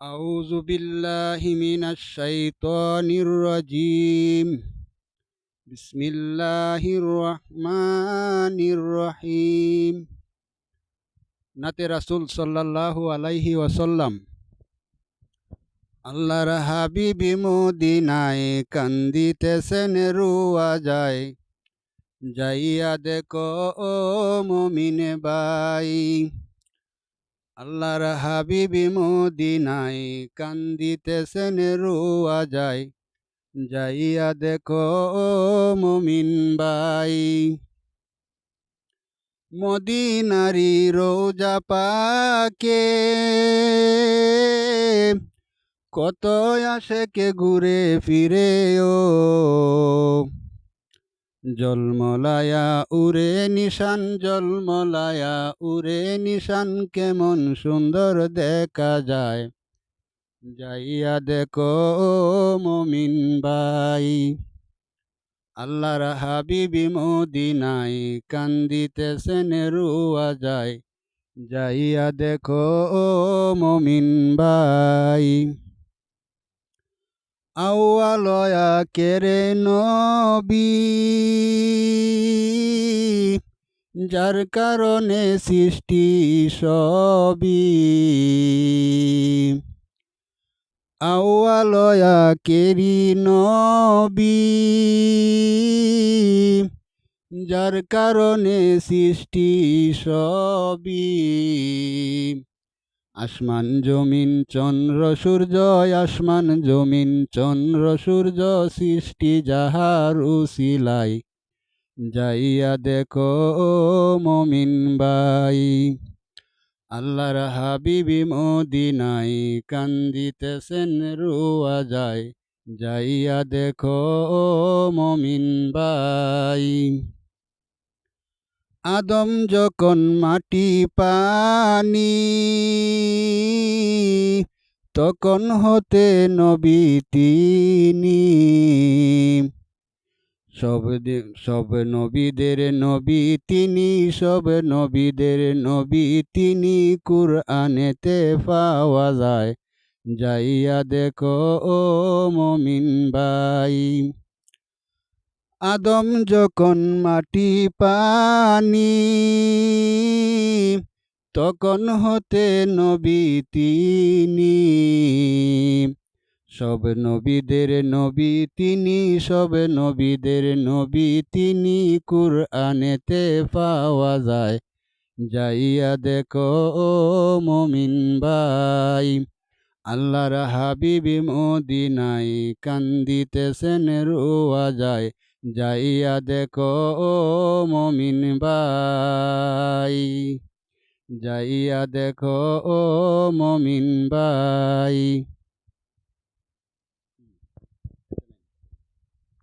أعوذ بالله من الشيطان الرجيم بسم الله الرحمن الرحيم নাতে রাসূল সাল্লাল্লাহু আলাইহি ওয়াসাল্লাম আল্লাহর হাবিবি মদিনায় কান্দিতেছেন রুয়া যায় যাইয়া দেখো ও মুমিন বাই আল্লাহর হাবিবি মদিনায় কান্দিতেছেন রুয়া যায়, যাইয়া দেখো মুমিন বাই মদিনারি রোজা পাকে, কত আসে কে ঘুরে ফিরে ও জলমলায়া উরে নিশান জলমলায়া উরে নিশান কেমন সুন্দর দেখা যায়। যাইয়া দেখো মমিন বাই আল্লাহর হাবিবি মদিনাই কান্দিতেছেন রুয়া যায়। যাইয়া দেখো মমিন বাই আউয়ালয়া কেরে নবী। যার কারণে সৃষ্টি সবি আউয়ালয়া কেরি নবী। যার কারণে সৃষ্টি সবই। আসমান জমিন, চন্দ্র, সূর্য আসমান জমিন, চন্দ্র, সূর্য সৃষ্টি যাহার উসিলাই। যাইয়া দেখো মমিন বাই আল্লাহর হাবিবি মদিনাই কান্দিতেছেন রুয়া যায়। যাইয়া দেখো মমিন বাই আদম যখন মাটি পানি, তখন হতে নবী তিনি। সব সব নবীদের নবী তিনি, সব নবীদের নবী তিনি। কুরআনেতে পাওয়া যায়, যাইয়া দেখো ও মমিন বাই আদম যখন মাটি পানি, তখন হতে নবী তিনি। সব নবীদের নবী তিনি, সব নবীদের নবী তিনি। কুরআনেতে পাওয়া যায়, যাইয়া দেখো ও মমিন বাই আল্লাহর হাবিবি মদিনাই কান্দিতেছেন, রোয়া যায়। যাইয়া দেখো ও মমিন বাই যাইয়া দেখো ও মমিন বাই